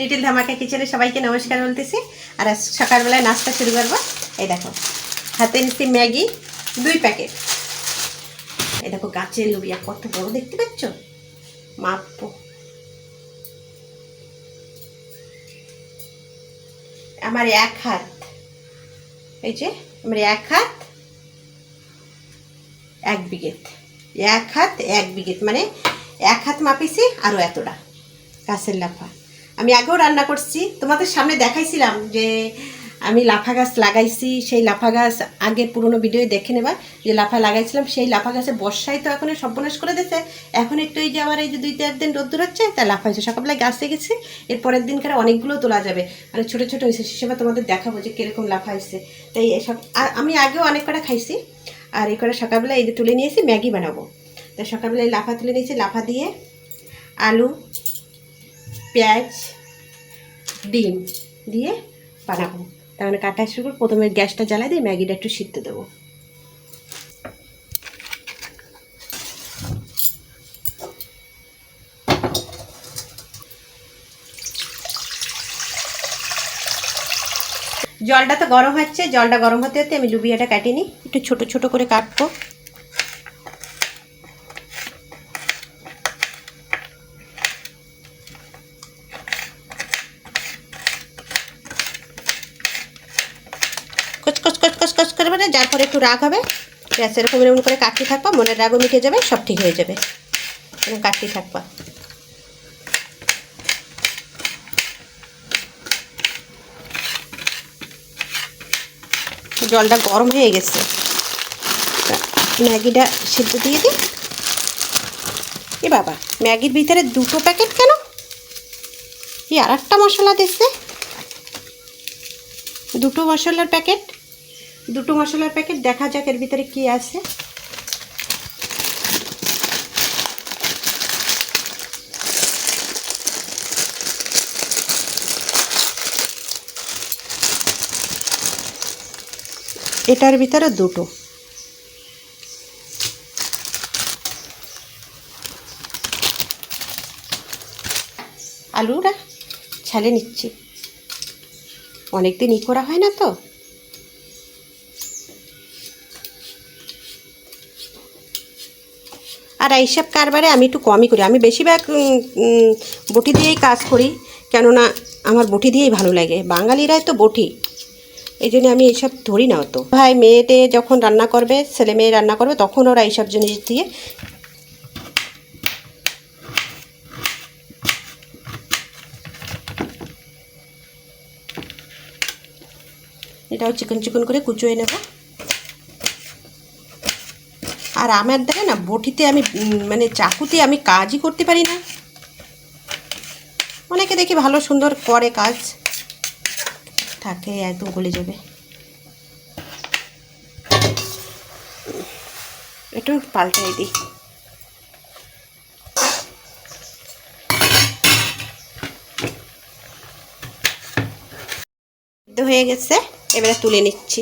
Little ধামাকা কিচেনে সবাইকে নমস্কার বলতেছি। আর সকালবেলায় নাস্তা শুরু করব। এই দেখো, হাতে নিচ্ছি ম্যাগি, দুই প্যাকেট। এই দেখো, গাছের লুবিয়া কত বড়, দেখতে পাচ্ছ? মাপো আমার এক হাত। এই যে, আমার এক হাত, এক বিঘেত। এক হাত, এক বিঘেত। মানে এক হাত মাপিছি আরও এতটা। গাছের লাফা। আমি আগেও রান্না করছি। তোমাদের সামনে দেখাইছিলাম যে আমি লাফা গাছ লাগাইছি। সেই লাফা গাছ আগে পুরনো ভিডিও দেখে নেবা যে লাফা লাগাইছিলাম। সেই লাফা গাছে বর্ষায় তো এখন সর্বনাশ করে দিয়েছে। এখন একটু এই যে আমার এই যে দুই চার দিন রোদ্দুর হচ্ছে তা লাফা হয়েছে। সকালবেলায় গাছে গেছি এর পরের দিনকার অনেকগুলো তোলা যাবে। মানে ছোটো ছোটো হয়েছে, সে সময় তোমাদের দেখাবো যে কীরকম লাফা হয়েছে। তাই এসব আমি আগেও অনেক কটা খাইছি, আর এই করে সকালবেলা এই যে তুলে নিয়েছি, ম্যাগি বানাবো। তাই সকালবেলায় লাফা তুলে নিয়েছি, লাফা দিয়ে আলু পেঁয়াজ, ডিম দিয়ে বানাবো। তার মানে কাটা শুরু প্রথমে গ্যাসটা জ্বালাই দিয়ে ম্যাগিটা একটু সিদ্ধ দেবো। জলটা তো গরম হচ্ছে, জলটা গরম হতে হতে আমি লুবিয়াটা কাটিনি একটু ছোট ছোট করে কাটবো। কচকচ কচকচ কচ করে মানে যার পরে একটু রাগ হবে, ব্যাস এরকম এরকম করে কাটতে থাকবা, মনের রাগও মিটে যাবে, সব ঠিক হয়ে যাবে। এরকম কাটতে থাকবা। জলটা গরম হয়ে গেছে। ম্যাগিটা সিদ্ধ দিয়ে দিই। এ বাবা, ম্যাগির ভিতরে দুটো প্যাকেট কেন? এই আর একটা মশলা দিচ্ছে। দুটো মশলার প্যাকেট। দুটো মশলার প্যাকেট, দেখা যাক এর ভিতরে কি আছে। এটার ভিতরে দুটো। আলুটা ছালে নিচ্ছি। অনেকদিন ই করা হয় না তো। আর এইসব কারবারে আমি একটু কমই করি। আমি বেশিরভাগ বটি দিয়েই কাজ করি, কেননা আমার বটি দিয়েই ভালো লাগে। বাঙালিরাই তো বটি। এই জন্য আমি এইসব ধরি না অত। ভাই, মেয়েতে যখন রান্না করবে, ছেলে মেয়ে রান্না করবে, তখন ওরা এইসব জিনিস দিয়ে এটাও চিকন চিকন করে কুচুয়ে নেব। আর আমার দেখে না, বটিতে আমি মানে চাকুতে আমি কাজই করতে পারি না। অনেকে দেখি ভালো সুন্দর করে কাজ। থাকে, একদম গলে যাবে। একটু পাল্টাই দিই। হয়ে গেছে, এবারে তুলে নিচ্ছি।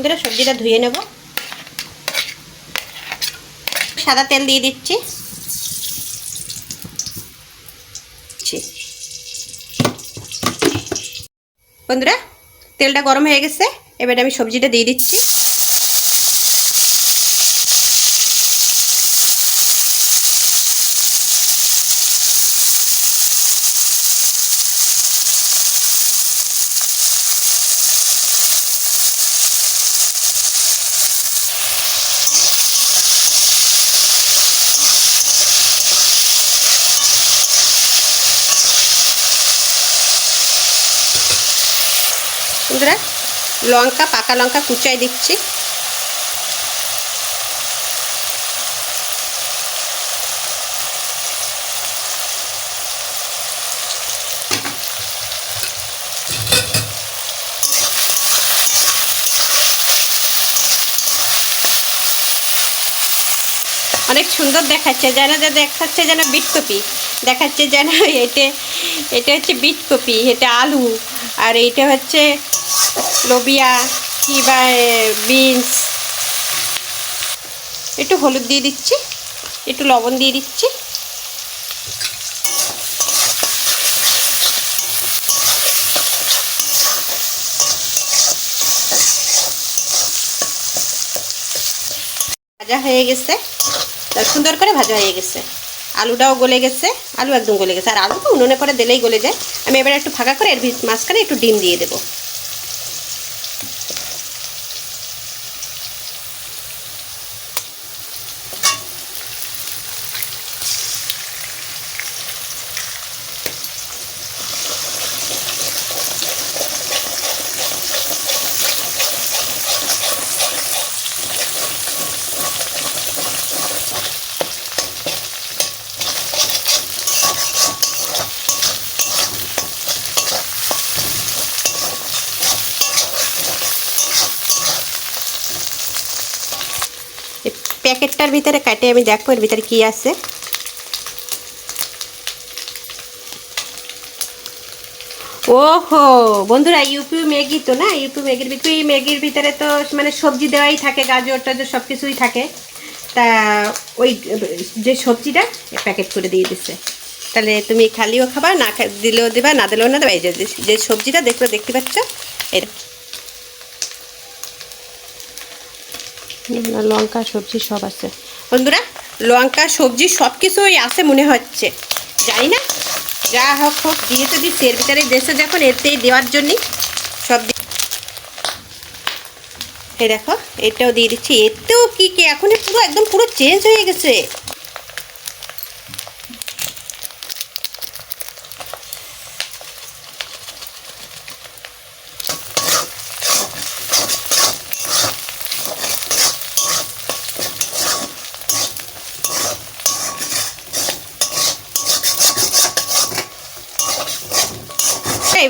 বন্ধুরা সবজিটা ধুয়ে নেব। সাদা তেল দিয়ে দিচ্ছি। বন্ধুরা, তেলটা গরম হয়ে গেছে। এবারে আমি সবজিটা দিয়ে দিচ্ছি। বন্ধুরা লঙ্কা পাকা লঙ্কা কুচাই দিচ্ছি। অনেক সুন্দর দেখাচ্ছে, যেন যে দেখাচ্ছে যেন বিট কপি দেখাচ্ছে যেন এটা এটা হচ্ছে বিট কপি এটা আলু, আর এটা হচ্ছে লোবিয়া, কি বা বিনস। একটু হলুদ দিয়ে দিচ্ছি, একটু লবণ দিয়ে দিচ্ছি। ভাজা হয়ে গেছে। সুন্দর করে ভাজা হয়ে গেছে। আলুটাও গলে গেছে, আলু একদম গলে গেছে। আর আলু তো উনুনে পরে দিলেই গলে যায়। আমি এবার একটু ফাঁকা করে এর মাঝখানে একটু ডিম দিয়ে দেবো। প্যাকেটটার ভিতরে কাটে, আমি দেখব এর ভিতরে কি আছে। ওহো, বন্ধুরা, ইউপি ম্যাগি তো না? ইউপি ম্যাগির ভিতরে, এই ম্যাগির ভিতরে তো মানে সবজি দেওয়াই থাকে, গাজর, টাজর সব কিছুই থাকে। তা ওই যে সবজিটা প্যাকেট করে দিয়ে দিচ্ছে তাহলে তুমি খালিও খাবা, না দিলেও দেবা, না দিলেও না দেবা, এই যে সবজিটা দেখল, দেখতে পাচ্ছ? এটা। লঙ্কা, সবজি সব আছে। বন্ধুরা, লঙ্কা, সবজি সব কিছুই আছে মনে হচ্ছে। জানি না, যা হোক হোক দিয়ে তো দিচ্ছি এর ভিতরে দেশে যখন এতেই দেওয়ার জন্যই সব দিয়ে দেখো, এটাও দিয়ে দিচ্ছি। এতেও কি কি এখন পুরো, একদম পুরো চেঞ্জ হয়ে গেছে।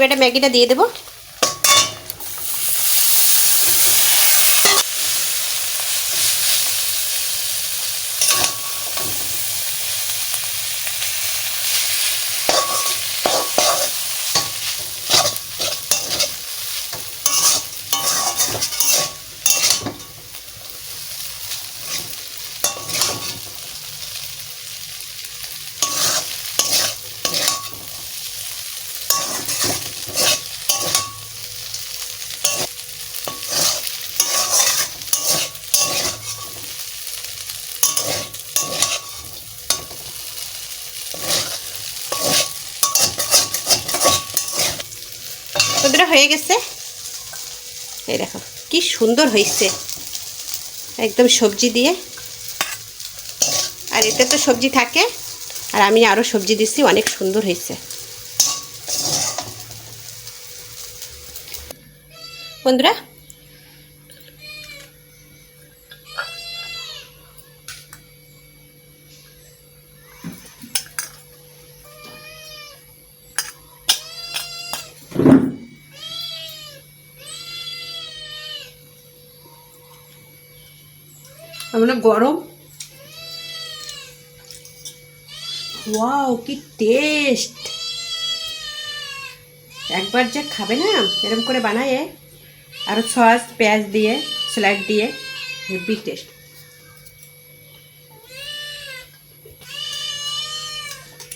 এবারে ম্যাগিটা দিয়ে দেবো বন্ধুরা হয়ে গেছে। এই দেখো, কি সুন্দর হয়েছে। একদম সবজি দিয়ে। আর এতে তো সবজি থাকে। আর আমি আরও সবজি দিছি, অনেক সুন্দর হয়েছে। বন্ধুরা আমরা গরম? ওয়াও, কি টেস্ট! একবার যা খাবে না, এরকম করে বানায় আরও সস, পেঁয়াজ দিয়ে, স্যালাড দিয়ে, হেভি টেস্ট।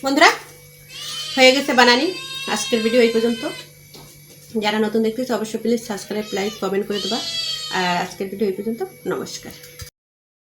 বন্ধুরা, হয়ে গেছে বানানি। আজকের ভিডিও এই পর্যন্ত। যারা নতুন দেখতেছে, অবশ্যই প্লিজ সাবস্ক্রাইব লাইক কমেন্ট করে দেবা। আর আজকের ভিডিও এই পর্যন্ত। নমস্কার।